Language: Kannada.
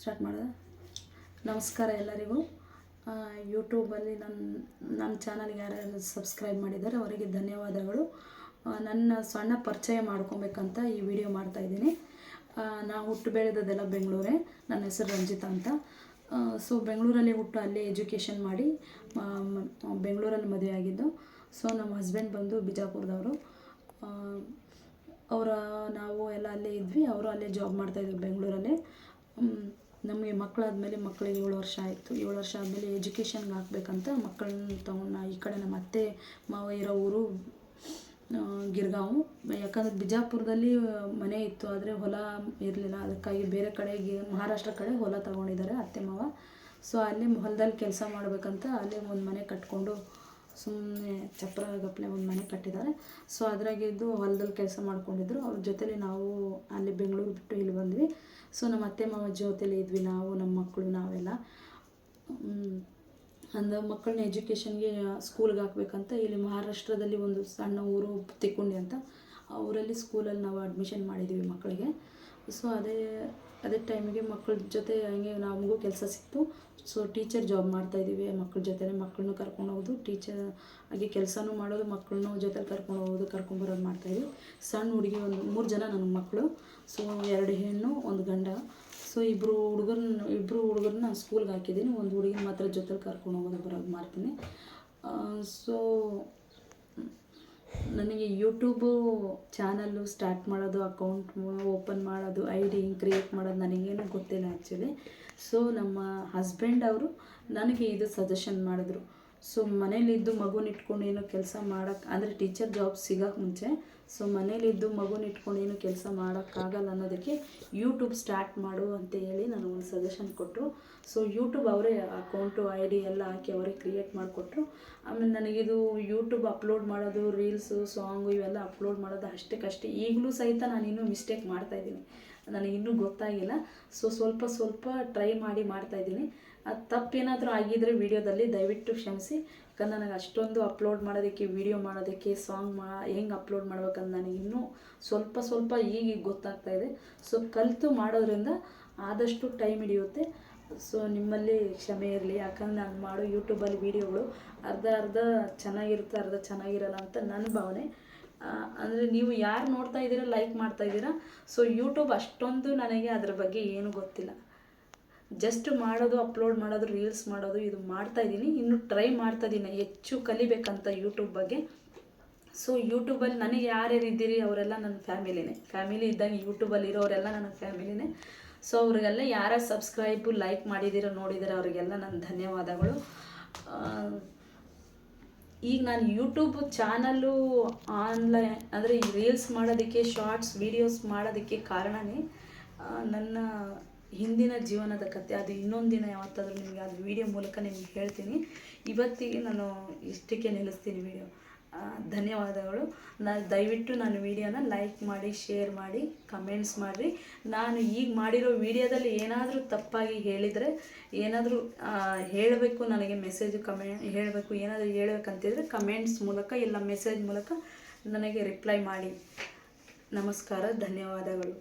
ಸ್ಟಾರ್ಟ್ ಮಾಡೋದ? ನಮಸ್ಕಾರ ಎಲ್ಲರಿಗೂ. ಯೂಟ್ಯೂಬಲ್ಲಿ ನನ್ನ ನನ್ನ ಚಾನಲ್ಗೆ ಯಾರು ಸಬ್ಸ್ಕ್ರೈಬ್ ಮಾಡಿದ್ದಾರೆ ಅವರಿಗೆ ಧನ್ಯವಾದಗಳು. ನನ್ನ ಸಣ್ಣ ಪರಿಚಯ ಮಾಡ್ಕೊಬೇಕಂತ ಈ ವಿಡಿಯೋ ಮಾಡ್ತಾಯಿದ್ದೀನಿ ನಾ ಹುಟ್ಟು ಬೆಳೆದದೆಲ್ಲ ಬೆಂಗಳೂರೇ. ನನ್ನ ಹೆಸರು ರಂಜಿತಾ ಅಂತ. ಸೊ ಬೆಂಗಳೂರಲ್ಲಿ ಹುಟ್ಟು ಅಲ್ಲೇ ಎಜುಕೇಷನ್ ಮಾಡಿ ಬೆಂಗಳೂರಲ್ಲಿ ಮದುವೆ ಆಗಿದ್ದು. ಸೊ ನಮ್ಮ ಹಸ್ಬೆಂಡ್ ಬಂದು ಬಿಜಾಪುರದವರು. ಅವರ, ನಾವು ಎಲ್ಲ ಅಲ್ಲೇ ಇದ್ವಿ. ಅವರು ಅಲ್ಲೇ ಜಾಬ್ ಮಾಡ್ತಾಯಿದ್ರು ಬೆಂಗಳೂರಲ್ಲೇ. ನಮಗೆ ಮಕ್ಕಳಾದಮೇಲೆ ಮಕ್ಕಳಿಗೆ ಏಳು ವರ್ಷ ಆಯಿತು. ಏಳು ವರ್ಷ ಆದಮೇಲೆ ಎಜುಕೇಷನ್ಗೆ ಹಾಕ್ಬೇಕಂತ ಮಕ್ಕಳನ್ನ ತಗೊಂಡು ಈ ಕಡೆ ನಮ್ಮ ಅತ್ತೆ, ಮಾವ ಇರೋ ಊರು ಗಿರ್ಗಾವು. ಯಾಕಂದ್ರೆ ಬಿಜಾಪುರದಲ್ಲಿ ಮನೆ ಇತ್ತು, ಆದರೆ ಹೊಲ ಇರಲಿಲ್ಲ. ಅದಕ್ಕಾಗಿ ಬೇರೆ ಕಡೆಗೆ ಮಹಾರಾಷ್ಟ್ರ ಕಡೆ ಹೊಲ ತಗೊಂಡಿದ್ದಾರೆ ಅತ್ತೆ, ಮಾವ. ಸೊ ಅಲ್ಲಿ ಹೊಲದಲ್ಲಿ ಕೆಲಸ ಮಾಡಬೇಕಂತ ಅಲ್ಲಿ ಒಂದು ಮನೆ ಕಟ್ಕೊಂಡು ಸುಮ್ಮನೆ ಚಪ್ಪರ ಗಪ್ಲೆ ಒಂದು ಮನೆ ಕಟ್ಟಿದ್ದಾರೆ. ಸೊ ಅದರಾಗಿದ್ದು ಹೊಲದಲ್ಲಿ ಕೆಲಸ ಮಾಡ್ಕೊಂಡಿದ್ರು. ಅವ್ರ ಜೊತೆಲಿ ನಾವು ಅಲ್ಲಿ ಬೆಂಗಳೂರು ಬಿಟ್ಟು ಇಲ್ಲಿ ಬಂದ್ವಿ. ಸೊ ನಮ್ಮ ಅತ್ತೆ ಮಾವ ಜೊತೆಲಿ ಇದ್ವಿ ನಾವು ನಮ್ಮ ಮಕ್ಕಳು ನಾವೆಲ್ಲ. ಅಂದ್ರೆ ಅಂದ ಮಕ್ಕಳನ್ನ ಎಜುಕೇಷನ್ಗೆ ಸ್ಕೂಲ್ಗೆ ಹಾಕ್ಬೇಕಂತ ಇಲ್ಲಿ ಮಹಾರಾಷ್ಟ್ರದಲ್ಲಿ ಒಂದು ಸಣ್ಣ ಊರು ತಿಕ್ಕುಂಡಿ ಅಂತ. ಆ ಊರಲ್ಲಿ ಸ್ಕೂಲಲ್ಲಿ ನಾವು ಅಡ್ಮಿಷನ್ ಮಾಡಿದ್ದೀವಿ ಮಕ್ಕಳಿಗೆ. ಸೊ ಅದೇ ಅದೇ ಟೈಮಿಗೆ ಮಕ್ಕಳ ಜೊತೆ ಹಂಗೆ ನಮಗೂ ಕೆಲಸ ಸಿಕ್ತು. ಸೊ ಟೀಚರ್ ಜಾಬ್ ಮಾಡ್ತಾಯಿದ್ದೀವಿ ಮಕ್ಕಳ ಜೊತೆ ಮಕ್ಕಳನ್ನು ಕರ್ಕೊಂಡು ಹೋಗೋದು ಟೀಚರ್ ಹಾಗೆ ಕೆಲಸನೂ ಮಾಡೋದು, ಮಕ್ಕಳನ್ನೂ ಜೊತೆ ಕರ್ಕೊಂಡು ಹೋಗೋದು, ಕರ್ಕೊಂಡು ಕರ್ಕೊಂಬರೋದು ಮಾಡ್ತಾಯಿದ್ವಿ ಸಣ್ಣ ಹುಡುಗಿ ಒಂದು, ಮೂರು ಜನ ನನ್ನ ಮಕ್ಕಳು. ಸೊ ಎರಡು ಹೆಣ್ಣು, ಒಂದು ಗಂಡ. ಸೊ ಇಬ್ಬರು ಹುಡುಗರನ್ನ ಇಬ್ಬರು ಹುಡುಗರನ್ನ ಸ್ಕೂಲ್ಗೆ ಹಾಕಿದ್ದೀನಿ. ಒಂದು ಹುಡುಗಿನ ಮಾತ್ರ ಜೊತೆಲಿ ಕರ್ಕೊಂಡು ಹೋಗೋದು, ಬರೋದು ಮಾಡ್ತೀನಿ. ಸೊ ಯೂಟ್ಯೂಬು ಚಾನಲ್ಲು ಸ್ಟಾರ್ಟ್ ಮಾಡೋದು, ಅಕೌಂಟ್ ಓಪನ್ ಮಾಡೋದು ಐ ಡಿ ಕ್ರಿಯೇಟ್ ಮಾಡೋದು ನನಗೇನು ಗೊತ್ತಿಲ್ಲ ಆ್ಯಕ್ಚುಲಿ. ಸೊ ನಮ್ಮ ಹಸ್ಬೆಂಡ್ ಅವರು ನನಗೆ ಇದು ಸಜೆಷನ್ ಮಾಡಿದ್ರು. ಸೊ ಮನೇಲಿದ್ದು ಮಗುನ ಇಟ್ಕೊಂಡು ಏನೋ ಕೆಲಸ ಮಾಡೋಕ್ಕೆ ಅಂದರೆ ಟೀಚರ್ ಜಾಬ್ ಸಿಗೋಕ್ಕೆ ಮುಂಚೆ ಸೊ ಮನೇಲಿದ್ದು ಮಗುನ ಇಟ್ಕೊಂಡು ಏನು ಕೆಲಸ ಮಾಡೋಕ್ಕಾಗಲ್ಲ ಅನ್ನೋದಕ್ಕೆ ಯೂಟ್ಯೂಬ್ ಸ್ಟಾರ್ಟ್ ಮಾಡು ಅಂತ ಹೇಳಿ ನಾನು ಒಂದು ಸಜೆಷನ್ ಕೊಟ್ಟರು ಸೊ ಯೂಟ್ಯೂಬ್ ಅವರೇ ಅಕೌಂಟು ಐ ಡಿ ಎಲ್ಲ ಹಾಕಿ ಅವರೇ ಕ್ರಿಯೇಟ್ ಮಾಡಿಕೊಟ್ರು. ಆಮೇಲೆ ನನಗಿದು ಯೂಟ್ಯೂಬ್ ಅಪ್ಲೋಡ್ ಮಾಡೋದು ರೀಲ್ಸು ಸಾಂಗು ಇವೆಲ್ಲ ಅಪ್ಲೋಡ್ ಮಾಡೋದು ಅಷ್ಟಕ್ಕಷ್ಟೇ. ಈಗಲೂ ಸಹಿತ ನಾನಿನ್ನೂ ಮಿಸ್ಟೇಕ್ ಮಾಡ್ತಾಯಿದ್ದೀನಿ ನನಗಿನ್ನೂ ಗೊತ್ತಾಗಿಲ್ಲ. ಸೊ ಸ್ವಲ್ಪ ಸ್ವಲ್ಪ ಟ್ರೈ ಮಾಡಿ ಮಾಡ್ತಾಯಿದ್ದೀನಿ ತಪ್ಪೇನಾದರೂ ಆಗಿದ್ದರೆ ವಿಡಿಯೋದಲ್ಲಿ ದಯವಿಟ್ಟು ಕ್ಷಮಿಸಿ. ಯಾಕಂದ್ರೆ ನನಗೆ ಅಷ್ಟೊಂದು ಅಪ್ಲೋಡ್ ಮಾಡೋದಕ್ಕೆ ವಿಡಿಯೋ ಮಾಡೋದಕ್ಕೆ ಸಾಂಗ್ ಮಾ, ಹೆಂಗೆ ಅಪ್ಲೋಡ್ ಮಾಡ್ಬೇಕಂತ ನನಗೆ ಇನ್ನೂ ಸ್ವಲ್ಪ ಸ್ವಲ್ಪ ಈಗ ಗೊತ್ತಾಗ್ತಾ ಇದೆ. ಸೊ ಕಲಿತು ಮಾಡೋದ್ರಿಂದ ಆದಷ್ಟು ಟೈಮ್ ಹಿಡಿಯುತ್ತೆ. ಸೊ ನಿಮ್ಮಲ್ಲಿ ಕ್ಷಮೆ ಇರಲಿ. ಯಾಕಂದ್ರೆ ನಾನು ಮಾಡೋ ಯೂಟ್ಯೂಬಲ್ಲಿ ವೀಡಿಯೋಗಳು ಅರ್ಧ ಅರ್ಧ ಚೆನ್ನಾಗಿರುತ್ತೆ, ಅರ್ಧ ಚೆನ್ನಾಗಿರಲ್ಲ ಅಂತ ನನ್ನ ಭಾವನೆ. ಅಂದರೆ ನೀವು ಯಾರು ನೋಡ್ತಾ ಇದ್ದೀರಾ ಲೈಕ್ ಮಾಡ್ತಾ ಇದ್ದೀರಾ ಸೊ ಯೂಟ್ಯೂಬ್ ಅಷ್ಟೊಂದು ನನಗೆ ಅದ್ರ ಬಗ್ಗೆ ಏನು ಗೊತ್ತಿಲ್ಲ. ಜಸ್ಟ್ ಮಾಡೋದು ಅಪ್ಲೋಡ್ ಮಾಡೋದು ರೀಲ್ಸ್ ಮಾಡೋದು, ಇದು ಮಾಡ್ತಾ ಇದ್ದೀನಿ. ಇನ್ನು ಟ್ರೈ ಮಾಡ್ತಾ ಇದ್ದೀನಿ, ಹೆಚ್ಚು ಕಲಿಬೇಕಂತ ಯೂಟ್ಯೂಬ್ ಬಗ್ಗೆ. ಸೊ ಯೂಟ್ಯೂಬಲ್ಲಿ ನನಗೆ ಯಾರ್ಯಾರು ಇದ್ದೀರಿ, ಅವರೆಲ್ಲ ನನ್ನ ಫ್ಯಾಮಿಲಿನೇ. ಫ್ಯಾಮಿಲಿ ಇದ್ದಂಗೆ ಯೂಟ್ಯೂಬಲ್ಲಿ ಇರೋರೆಲ್ಲ ನನ್ನ ಫ್ಯಾಮಿಲಿನೇ. ಸೊ ಅವ್ರಿಗೆಲ್ಲ ಯಾರು ಸಬ್ಸ್ಕ್ರೈಬು ಲೈಕ್ ಮಾಡಿದ್ದೀರೋ, ನೋಡಿದ್ದೀರೋ, ಅವರಿಗೆಲ್ಲ ನನ್ನ ಧನ್ಯವಾದಗಳು. ಈಗ ನಾನು ಯೂಟ್ಯೂಬ್ ಚಾನಲ್ಲು ಆನ್ಲೈನ್ ಅಂದರೆ ರೀಲ್ಸ್ ಮಾಡೋದಕ್ಕೆ ಶಾರ್ಟ್ಸ್ ವೀಡಿಯೋಸ್ ಮಾಡೋದಕ್ಕೆ ಕಾರಣವೇ ನನ್ನ ಹಿಂದಿನ ಜೀವನದ ಕತೆ ಅದು ಇನ್ನೊಂದು ದಿನ ಯಾವತ್ತಾದರೂ ನಿಮಗೆ ಅದು ವಿಡಿಯೋ ಮೂಲಕ ನಿಮ್ಗೆ ಹೇಳ್ತೀನಿ. ಇವತ್ತಿಗೆ ನಾನು ಇಷ್ಟಕ್ಕೆ ನಿಲ್ಲಿಸ್ತೀನಿ ವಿಡಿಯೋ ಧನ್ಯವಾದಗಳು. ನಾನು ದಯವಿಟ್ಟು ನಾನು ವಿಡಿಯೋನ ಲೈಕ್ ಮಾಡಿ ಶೇರ್ ಮಾಡಿ ಕಮೆಂಟ್ಸ್ ಮಾಡಿರಿ. ನಾನು ಈಗ ಮಾಡಿರೋ ವಿಡಿಯೋದಲ್ಲಿ ಏನಾದರೂ ತಪ್ಪಾಗಿ ಹೇಳಿದರೆ, ಏನಾದರೂ ಹೇಳಬೇಕು ನನಗೆ ಮೆಸೇಜ್ ಕಮೆ ಹೇಳಬೇಕು, ಏನಾದರೂ ಹೇಳಬೇಕಂತಿದ್ರೆ ಕಮೆಂಟ್ಸ್ ಮೂಲಕ ಇಲ್ಲ ಮೆಸೇಜ್ ಮೂಲಕ ನನಗೆ ರಿಪ್ಲೈ ಮಾಡಿ. ನಮಸ್ಕಾರ, ಧನ್ಯವಾದಗಳು.